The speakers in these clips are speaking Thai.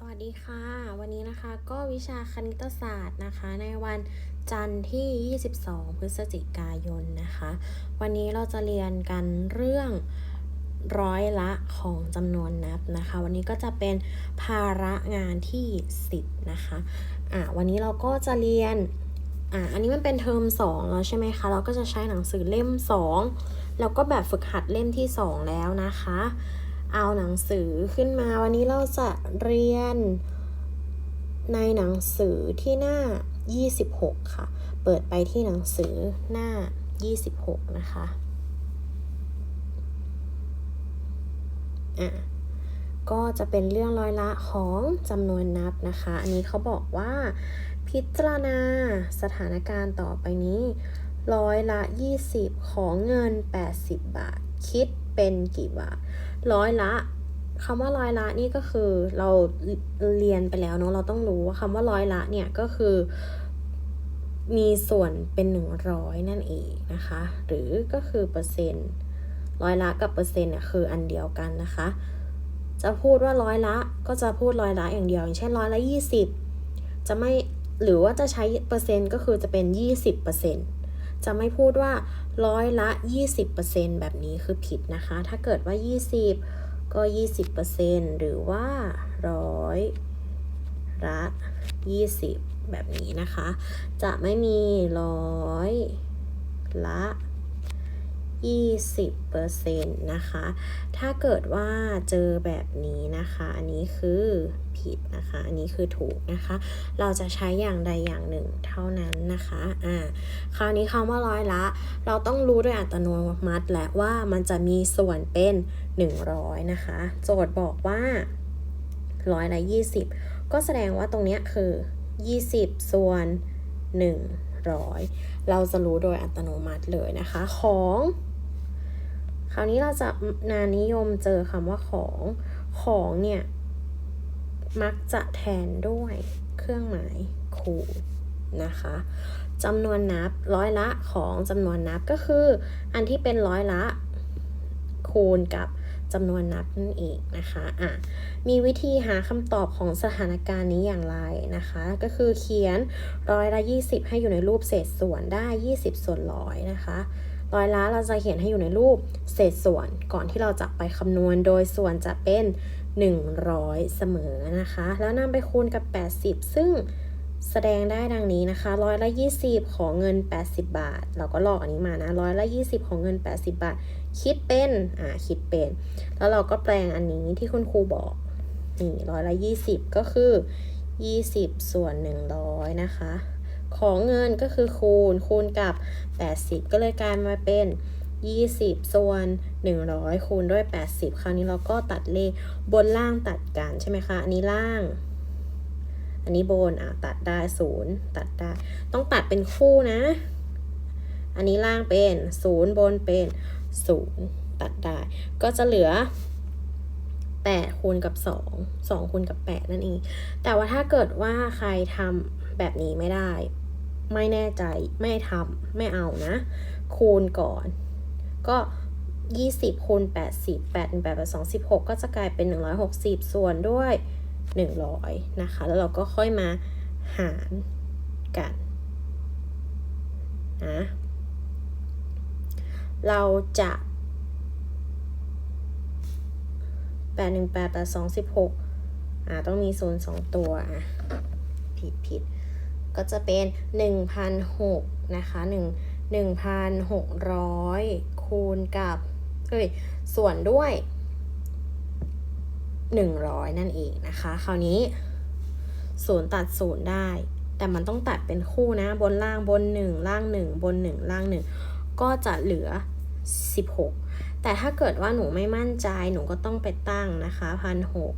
สวัสดีค่ะ วันนี้นะคะก็วิชาคณิตศาสตร์นะคะ ในวันจันทร์ที่ 22 พฤศจิกายนนะคะ วันนี้เราจะเรียนกันเรื่องร้อยละของจำนวนนับนะคะ วันนี้ก็จะเป็นภาระงานที่ 10 นะคะอะวันนี้เราก็จะเรียนอะอันนี้มันเป็นเทอม 2 แล้วใช่ไหมคะ เราก็จะใช้หนังสือเล่ม 2 แล้วก็แบบฝึกหัดเล่มที่ 2 แล้วนะคะ เอาหนังสือขึ้นมาวันนี้เราจะเรียน ในหนังสือที่หน้า 26 ค่ะ เปิดไปที่หนังสือหน้า 26 นะคะ อะ ก็จะเป็นเรื่องร้อยละของจำนวนนับนะคะ อันนี้เขาบอกว่า พิจารณาสถานการณ์ต่อไปนี้ ร้อยละ 20 ของเงิน 80 บาท คิด เป็นกี่บาทร้อยละคำว่าร้อยละนี่ก็คือเราเรียนไปแล้วเนาะเราต้องรู้ว่าคำว่าร้อยละเนี่ยก็คือมีส่วนเป็นหนึ่งร้อยนั่นเองนะคะ หรือก็คือเปอร์เซ็นต์ร้อยละกับเปอร์เซ็นต์เนี่ยคืออันเดียวกันนะคะ จะพูดว่าร้อยละก็จะพูดร้อยละอย่างเดียว อย่างเช่นร้อยละยี่สิบจะไม่หรือว่าจะใช้เปอร์เซ็นต์ก็คือจะเป็นยี่สิบเปอร์เซ็นต์ จะไม่พูดว่าร้อยละ 20%แบบนี้คือผิดนะคะ ถ้าเกิดว่า 20 ก็ 20%หรือว่าร้อยละ 20 แบบนี้นะคะ จะไม่มีร้อยละ 20%นะคะ ถ้าเกิดว่าเจอแบบนี้นะคะ อันนี้คือผิดนะคะ อันนี้คือถูกนะคะ เราจะใช้อย่างใดอย่างหนึ่งเท่านั้นนะคะ อ่า คราวนี้คำว่าร้อยละ เราต้องรู้ด้วยอัตโนมัติและว่ามันจะมีส่วนเป็น 100 นะคะ โจทย์บอกว่าร้อยละ 20 ก็แสดงว่าตรงนี้คือ 20 ส่วน 100 เราจะรู้โดยอัตโนมัติเลยนะคะของ ราวนี้เราจะนานิยมเจอคำว่าของ ของเนี่ย มักจะแทนด้วยเครื่องหมายคูณนะคะจำนวนนับร้อยละของจำนวนนับก็คือ อันที่เป็นร้อยละคูณกับจำนวนนับนั่นเองนะคะอะมีวิธีหาคำตอบของสถานการณ์นี้อย่างไรนะคะ ก็คือเขียนร้อยละ 20 ให้อยู่ในรูปเศษส่วนได้ 20 ส่วนร้อยนะคะ ร้อยละเราจะเขียนให้อยู่ในรูปเศษส่วนก่อนที่เราจะไปคำนวณโดยส่วนจะเป็น 100 เสมอนะคะ แล้วนำไปคูณกับ 80 ซึ่งแสดงได้ดังนี้นะคะร้อยละ 20 ของเงิน 80 บาท เราก็ลอกอันนี้มานะร้อยละ 20 ของเงิน 80 บาท คิดเป็น อ่า คิดเป็น แล้วเราก็แปลงอันนี้ที่คุณครูบอก นี่ร้อยละ 20 ก็คือ 20 ส่วน 100 นะคะ ของเงินก็คือคูณคูณกับ 80 ก็เลยกลายมาเป็น 20 ส่วน 100 คูณด้วย 80 คราวนี้เราก็ตัดเลขบนล่างตัดกันใช่ไหมคะ อันนี้ล่าง อันนี้บนอะตัดได้ศูนย์ตัดได้ ต้องตัดเป็นคู่นะ อันนี้ล่างเป็นศูนย์บนเป็นศูนย์ตัดได้ ก็จะเหลือ8คูณกับ 2 2คูณกับ 8 นั่นเอง แต่ว่าถ้าเกิดว่าใครทำแบบนี้ไม่ได้ ไม่แน่ใจไม่ทำไม่เอานะ คูณก่อน ก็20คูณ80 8 8 8 2 16 ก็จะกลายเป็น 160 ส่วนด้วย 100 นะคะ แล้วเราก็ค่อยมาหารกันนะเราจะแปดหนึ่งแปดแปดสองสิบหกอ่าต้องมีโซนสองตัวอะผิดผิด ก็จะเป็นหนึ่งพันหกนะคะหนึ่งหนึ่งพันหกร้อยคูณกับเอ้ยส่วนด้วยหนึ่งร้อยนั่นเองนะคะ คราวนี้ศูนย์ตัดศูนย์ได้ แต่มันต้องตัดเป็นคู่นะ บนล่างบนหนึ่งล่างหนึ่งบนหนึ่งล่างหนึ่งก็จะเหลือ 16 แต่ถ้าเกิดว่าหนูไม่มั่นใจหนูก็ต้องไปตั้งนะคะพันหก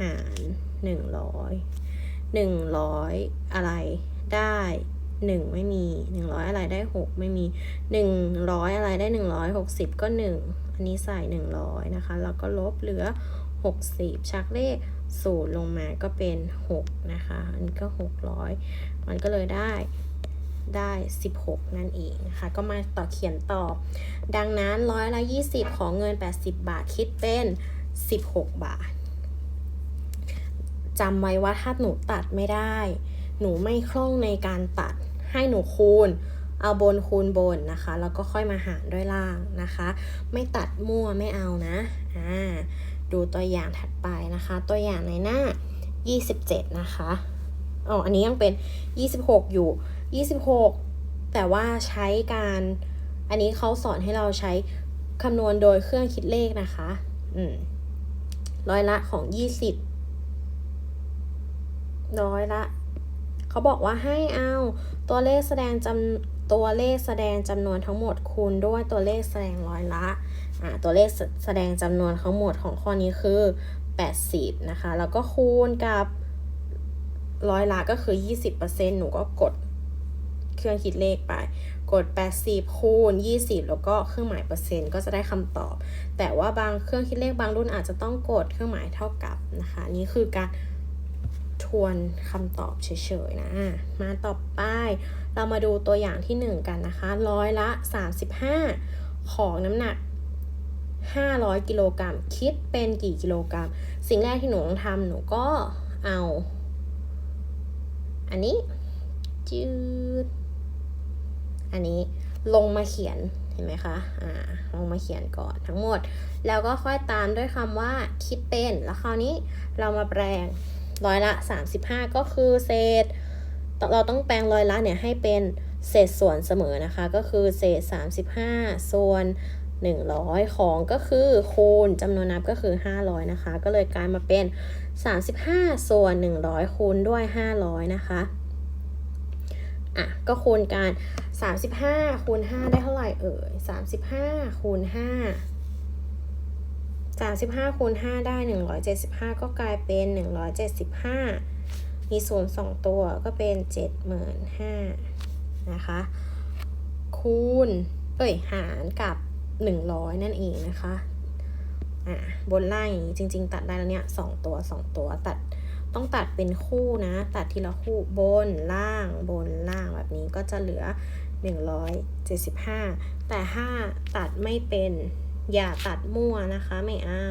หารหนึ่งร้อยหนึ่งร้อยอะไร ได้หนึ่งไม่มีหนึ่งร้อยอะไรได้หกไม่มีหนึ่งร้อยอะไรได้หนึ่งร้อยหกสิบก็หนึ่งอันนี้ใส่หนึ่งร้อยนะคะ แล้วก็ลบเหลือหกสิบชักเลขศูนย์ลงมาก็เป็นหกนะคะ อันนี้ก็หกร้อยมันก็เลยได้ได้ 16 นั่นเองนะคะ ก็มาต่อเขียนต่อ ดังนั้นร้อยละ 20 ของเงิน 80 บาทคิดเป็น 16 บาทจำไว้ว่าถ้าหนูตัดไม่ได้ หนูไม่คล่องในการตัดให้หนูคูณ เอาบนคูณบนนะคะ แล้วก็ค่อยมาหารด้วยล่างนะคะ ไม่ตัดมั่วไม่เอานะอ่าดูตัวอย่างถัดไปนะคะ ตัวอย่างในหน้า 27 นะคะอ๋ออันนี้ยังเป็น 26 อยู่ 26 แต่ว่าใช้การ อันนี้เขาสอนให้เราใช้คำนวณโดยเครื่องคิดเลขนะคะ อืม ร้อยละของ 20 ร้อยละ เขาบอกว่าให้เอาตัวเลขแสดงจำตัวเลขแสดงจำนวนทั้งหมดคูณด้วยตัวเลขแสดงร้อยละอ่าตัวเลขแสดงจำนวนทั้งหมดของข้อนี้คือ 80 นะคะ แล้วก็คูณกับร้อยละก็คือ 20%หนูก็กดเครื่องคิดเลขไป กด 80 คูณ 20 แล้วก็เครื่องหมายเปอร์เซ็นต์ก็จะได้คำตอบ แต่ว่าบางเครื่องคิดเลขบางรุ่นอาจจะต้องกดเครื่องหมายเท่ากับนะคะ นี่คือการ ทวนคำตอบเฉยๆนะ มาต่อไป เรามาดูตัวอย่างที่ 1 กันนะคะ ร้อยละ 35 ของน้ำหนัก 500 กิโลกรัม คิดเป็นกี่กิโลกรัม สิ่งแรกที่หนูต้องทำหนูก็เอา อันนี้จืด อันนี้ลงมาเขียนเห็นไหมคะ อ่า ลงมาเขียนก่อนทั้งหมด แล้วก็ค่อยตามด้วยคำว่าคิดเป็น แล้วคราวนี้เรามาแปลง ร้อยละ 35 ก็คือเศษ เราต้องแปลงร้อยละเนี่ยให้เป็นเศษส่วนเสมอนะคะ ก็คือเศษ 35 ส่วน 100 ของก็คือคูณจำนวนนับก็คือ 500 นะคะ ก็เลยกลายมาเป็น 35 ส่วน 100 คูณด้วย 500 นะคะอะก็คูณกัน 35 คูณ 5 ได้เท่าไหร่เอ่ย 35 คูณ 5 35คูณ5ได้ 175 ก็กลายเป็น 175 มีศูนย์สองตัวก็เป็น 75,000นะคะ คูณ เอ้ย หารกับ 100 นั่นเองนะคะ อ่าบนล่างอย่างนี้จริง ๆ ตัดได้แล้วเนี่ยสองตัวสองตัวตัด ต้องตัดเป็นคู่นะ ตัดทีละคู่บนล่างบนล่างแบบนี้ก็จะเหลือ 175 แต่ถ้าตัดไม่เป็น อย่าตัดมั่วนะคะไม่เอา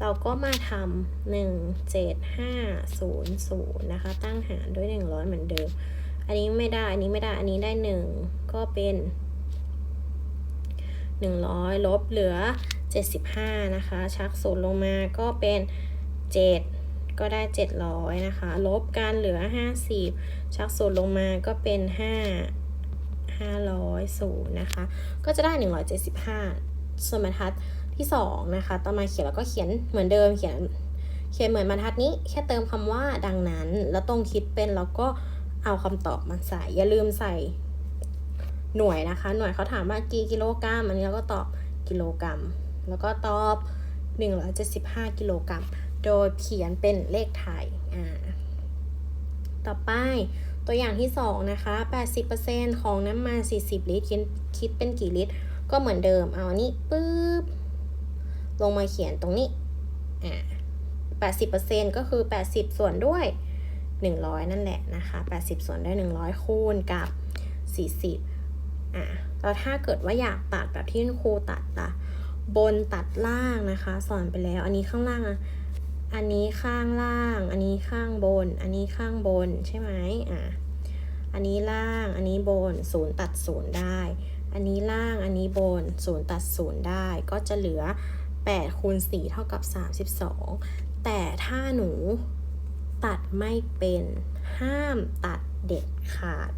เราก็มาทำหนึ่งเจ็ดห้าศูนย์ศูนย์นะคะ ตั้งหารด้วยหนึ่งร้อยเหมือนเดิม อันนี้ไม่ได้ อันนี้ไม่ได้ อันนี้ได้หนึ่งก็เป็นหนึ่งร้อยลบเหลือเจ็ดสิบห้านะคะ ชักศูนย์ลงมาก็เป็นเจ็ดก็ได้เจ็ดร้อยนะคะ ลบกันเหลือห้าสิบชักศูนย์ลงมาก็เป็นห้าห้าร้อยศูนย์นะคะ ก็จะได้หนึ่งร้อยเจ็ดสิบห้า ส่วนบรรทัดที่สองนะคะต่อมาเขียนแล้วก็เขียนเหมือนเดิมเขียนเขียนเหมือนบรรทัดนี้แค่เติมคำว่าดังนั้น แล้วตรงคิดเป็นแล้วก็เอาคำตอบมาใส่อย่าลืมใส่หน่วยนะคะ หน่วยเขาถามว่ากี่กิโลกรัมอันนี้เราก็ตอบกิโลกรัม แล้วก็ตอบ 175 กิโลกรัม โดยเขียนเป็นเลขไทยอ่าต่อไปตัวอย่างที่ 2 นะคะ 80%ของน้ำมัน 40 ลิตรคิดเป็นกี่ลิตร ก็เหมือนเดิมเอาอันนี้ปึ๊บลงมาเขียนตรงนี้อ่า80%ก็คือ80ส่วนด้วย100นั่นแหละนะคะ80ส่วนด้วย100คูณกับ40อ่าแล้วถ้าเกิดว่าอยากตัดแบบที่ครูตัดล่ะบนตัดล่างนะคะ สอนไปแล้ว อันนี้ข้างล่างอะอันนี้ข้างล่าง อันนี้ข้างบน อันนี้ข้างบนใช่ไหมอ่าอันนี้ล่าง อันนี้บนศูนย์ตัดศูนย์ได้ อันนี้ล่างอันนี้บนศูนย์ตัดศูนย์ได้ก็จะเหลือ8คูณ4เท่ากับ 32 แต่ถ้าหนูตัดไม่เป็นห้ามตัดเด็ดขาด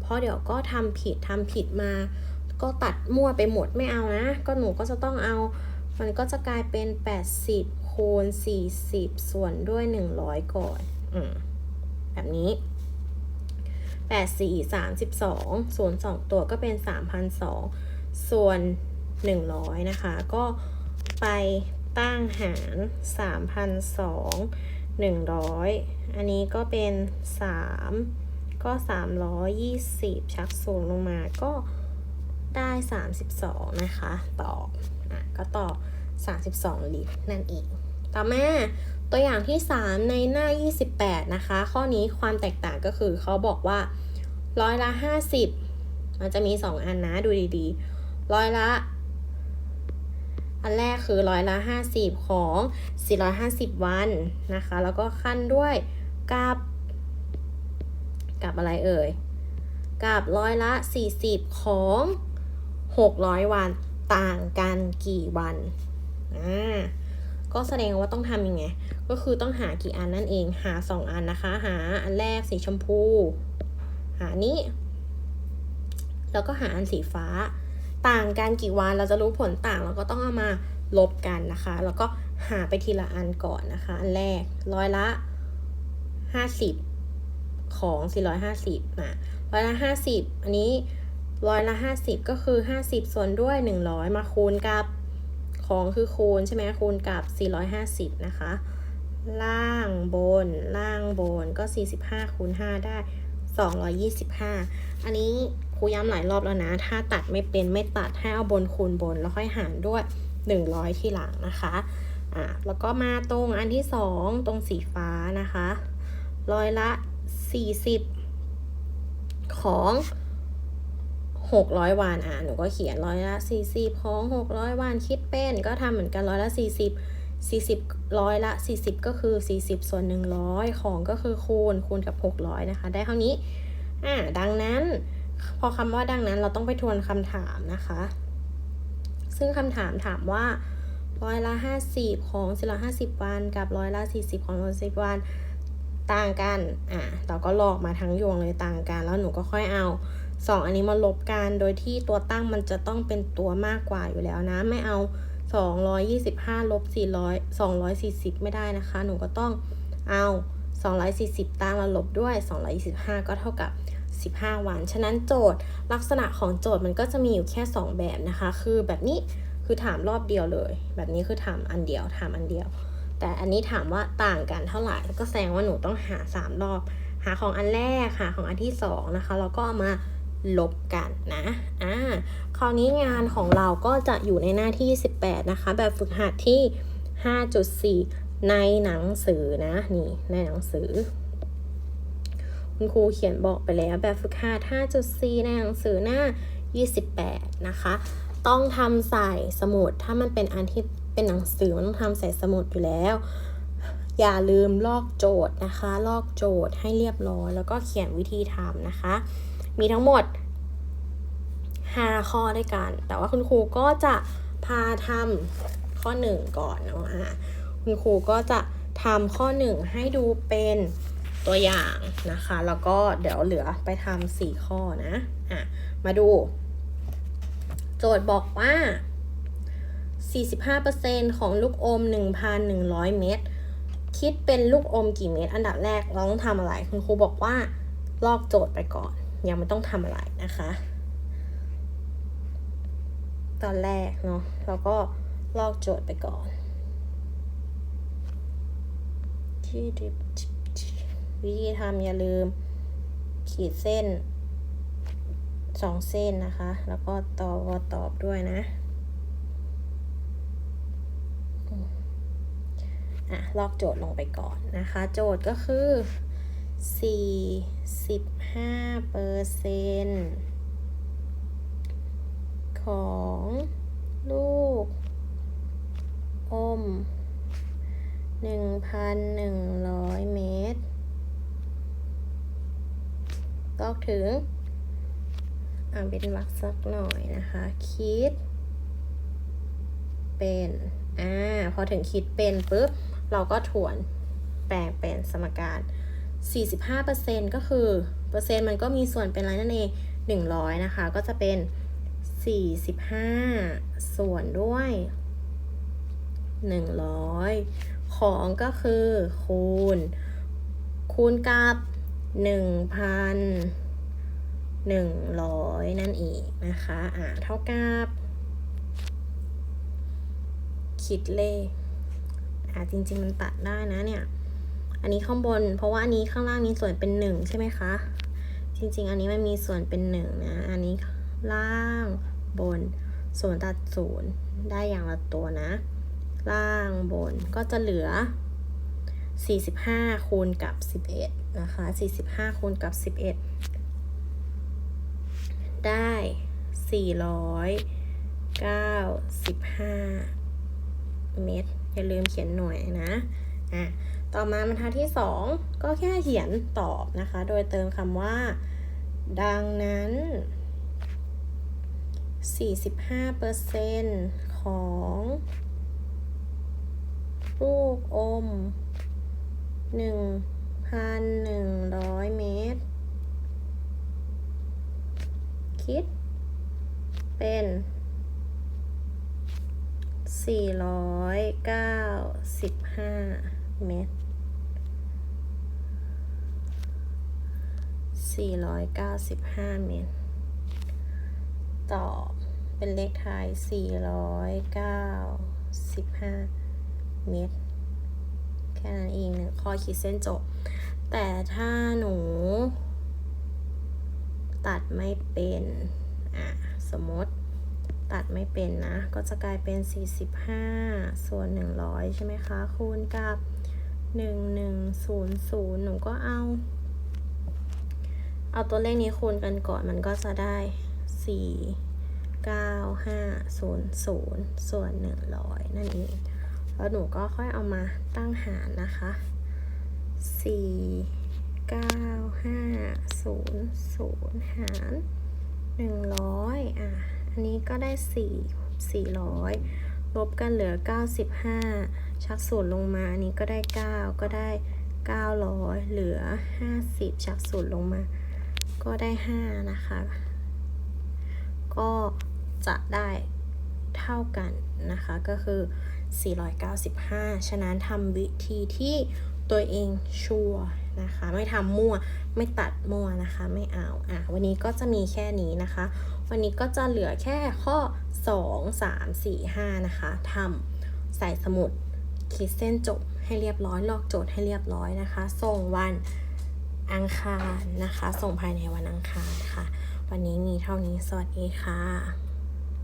เพราะเดี๋ยวก็ทำผิดทำผิดมา ก็ตัดมั่วไปหมดไม่เอานะ ก็หนูก็จะต้องเอา มันก็จะกลายเป็น 80คูณ40 ส่วนด้วย 100 ก่อนอแบบนี้ 8 4 32 ส่วน 2 ตัวก็เป็น 3,002 ส่วน 100 นะคะ ก็ไปตั้งหาร 3,002 100 อันนี้ก็เป็น 3 ก็ 320 ชักศูนย์ลงมาก็ได้ 32 นะคะตออะก็ต่อ 32 ลิตรนั่นเอง ต่อมาตัวอย่างที่ 3 ในหน้า 28 นะคะ ข้อนี้ความแตกต่างก็คือเขาบอกว่าร้อยละ 50 มันจะมี 2 อันนะดูดีๆร้อยละ อันแรกคือร้อยละ 50 ของ 450 วันนะคะ แล้วก็ขั้นด้วยกับกับอะไรเอ่ย กับร้อยละ 40 ของ 600 วันต่างกันกี่วันอ่า ก็แสดงว่าต้องทำยังไง ก็คือต้องหากี่อันนั่นเอง หา 2 อันนะคะ หาอันแรกสีชมพู หานี้ แล้วก็หาอันสีฟ้า ต่างกันกี่วันเราจะรู้ผลต่างเราก็ต้องเอามาลบกันนะคะ แล้วก็หาไปทีละอันก่อนนะคะ อันแรกร้อยละ 50 ของ 450นะร้อยละ 50 อันนี้ร้อยละ 50 ก็คือ 50 ส่วนด้วย 100 มาคูณกับ ของคือคูณใช่ไหมคูณกับ 450 นะคะ ล่างบนล่างบนก็ 45คูณ5ได้ 225 อันนี้ครูย้ำหลายรอบแล้วนะ ถ้าตัดไม่เป็นไม่ตัดให้เอาบนคูณบนแล้วค่อยหารด้วย 100 ที่หลังนะคะอะแล้วก็มาตรงอันที่ 2 ตรงสีฟ้านะคะ ร้อยละ 40 ของ 600วันอะหนูก็เขียนร้อยละ 40ของ 600วันคิดเป็นก็ทำเหมือนกันร้อยละ 40 40ร้อยละ 40 ก็คือ 40 ส่วน 100 ของก็คือคูณคูณกับ 600 นะคะ ได้เท่านี้อ่าดังนั้น พอคำว่าดังนั้นเราต้องไปทวนคำถามนะคะ ซึ่งคำถามถามว่าร้อยละ 50 ของ450 วัน กับร้อยละ 40 ของ110วัน ต่างกัน อะเราก็ลอกมาทั้งยวงเลยต่างกัน แล้วหนูก็ค่อยเอา 2 อันนี้มาลบกันโดยที่ตัวตั้งมันจะต้องเป็นตัวมากกว่าอยู่แล้วนะ ไม่เอา 225ลบ400 240 ไม่ได้นะคะ หนูก็ต้องเอา 240 ตั้งแล้วลบด้วย 225 ก็เท่ากับ 15 วัน ฉะนั้นโจทย์ลักษณะของโจทย์มันก็จะมีอยู่แค่ 2 แบบนะคะ คือแบบนี้คือถามรอบเดียวเลย แบบนี้คือถามอันเดียวถามอันเดียว แต่อันนี้ถามว่าต่างกันเท่าไหร่ก็แสดงว่าหนูต้องหา 3 รอบ หาของอันแรกหาของอันที่ 2 นะคะแล้วก็มา ลบกันนะ อ่า คราวนี้งานของเราก็จะอยู่ในหน้าที่ 18 นะคะ แบบฝึกหัดที่ 5.4 ในหนังสือนะ นี่ในหนังสือ คุณครูเขียนบอกไปแล้ว แบบฝึกหัด 5.4 ในหนังสือหน้า 28 นะคะ ต้องทำใส่สมุด ถ้ามันเป็นอันที่เป็นหนังสือมันต้องทำใส่สมุดอยู่แล้วอย่าลืมลอกโจทย์นะคะ ลอกโจทย์ให้เรียบร้อย แล้วก็เขียนวิธีทำนะคะ มีทั้งหมด 5 ข้อด้วยกัน แต่ว่าคุณครูก็จะพาทำข้อ 1 ก่อนเนาะอะคุณครูก็จะทำข้อ 1 ให้ดูเป็นตัวอย่างนะคะ แล้วก็เดี๋ยวเหลือไปทำ4ข้อนะอะมาดู โจทย์บอกว่า 45%ของลูกอม 1,100 เม็ดคิดเป็นลูกอมกี่เม็ดอันดับแรกเราต้องทำอะไร คุณครูบอกว่าลอกโจทย์ไปก่อน ยังไม่ต้องทำอะไรนะคะ ตอนแรกเนาะเราก็ลอกโจทย์ไปก่อนวิธีทำอย่าลืม ขีดเส้นสองเส้นนะคะ แล้วก็ตอบวตอบด้วยนะอะลอกโจทย์ลงไปก่อนนะคะ โจทย์ก็คือ 45เปอร์เซ็นของลูก อม 1,100 เมตรลอกถึง อ่าเป็นวักสักหน่อยนะคะ คิด เป็น อ่า พอถึงคิดเป็นปุ๊บ เราก็ถวนแปลงเป็นสมการ 45%ก็คือเปอร์เซ็นต์มันก็มีส่วนเป็นอะไรนั่นเอง 100 นะคะ ก็จะเป็น 45 ส่วนด้วย 100 ของก็คือคูณ คูณกับ 1,100 นั่นเองนะคะ อ่าเท่ากับ คิดเลข อ่าจริง ๆ มันตัดได้นะเนี่ย อันนี้ข้างบน เพราะว่าอันนี้ข้างล่างมีส่วนเป็น1ใช่ไหมคะ จริงๆ อันนี้มันมีส่วนเป็น1นะ อันนี้ล่างบนส่วนตัดศูนย์ได้อย่างละตัวนะ ล่างบนก็จะเหลือ 45คูณกับ 11 นะคะ 45คูณกับ 11 ได้ 495 เมตร อย่าลืมเขียนหน่วยนะ อะ ต่อมาบรรทัดที่สองก็แค่เขียนตอบนะคะ โดยเติมคำว่า ดังนั้น 45%ของลูกอม 1,100 เมตร คิด เป็น 495 เมตร 495 เมตร ตอบเป็นเลขไทย495 เมตร แค่นั้นเองหนึ่งข้อขีดเส้นจบ แต่ถ้าหนู ตัดไม่เป็น อะ สมมติตัดไม่เป็นนะ ก็จะกลายเป็น 45 ส่วน 100 ใช่ไหมคะ คูณกับ 1100 หนูก็เอา เอาตัวเลขนี้คูณกันก่อนมันก็จะได้ 4 9 5 0 0 ส่วน 100 นั่นเอง แล้วหนูก็ค่อยเอามาตั้งหารนะคะ 4 9 5 0 0 หาร 100 อะ อันนี้ก็ได้ 4 400 ลบกันเหลือ 95 ชักศูนย์ลงมา อันนี้ก็ได้ 9 ก็ได้ 900 เหลือ 50 ชักศูนย์ลงมา ก็ได้ 5 นะคะ ก็จะได้เท่ากันนะคะ ก็คือ 495 ฉะนั้นทำวิธีที่ตัวเองชัวร์นะคะ ไม่ทำมั่ว ไม่ตัดมั่วนะคะ ไม่เอา อะ วันนี้ก็จะมีแค่นี้นะคะ วันนี้ก็จะเหลือแค่ข้อ 2 3 4 5 นะคะทำใส่สมุดขีดเส้นจบให้เรียบร้อย ลอกโจทย์ให้เรียบร้อยนะคะ ส่งวัน อังคารนะคะ ส่งภายในวันอังคารค่ะ วันนี้มีเท่านี้สวัสดีค่ะ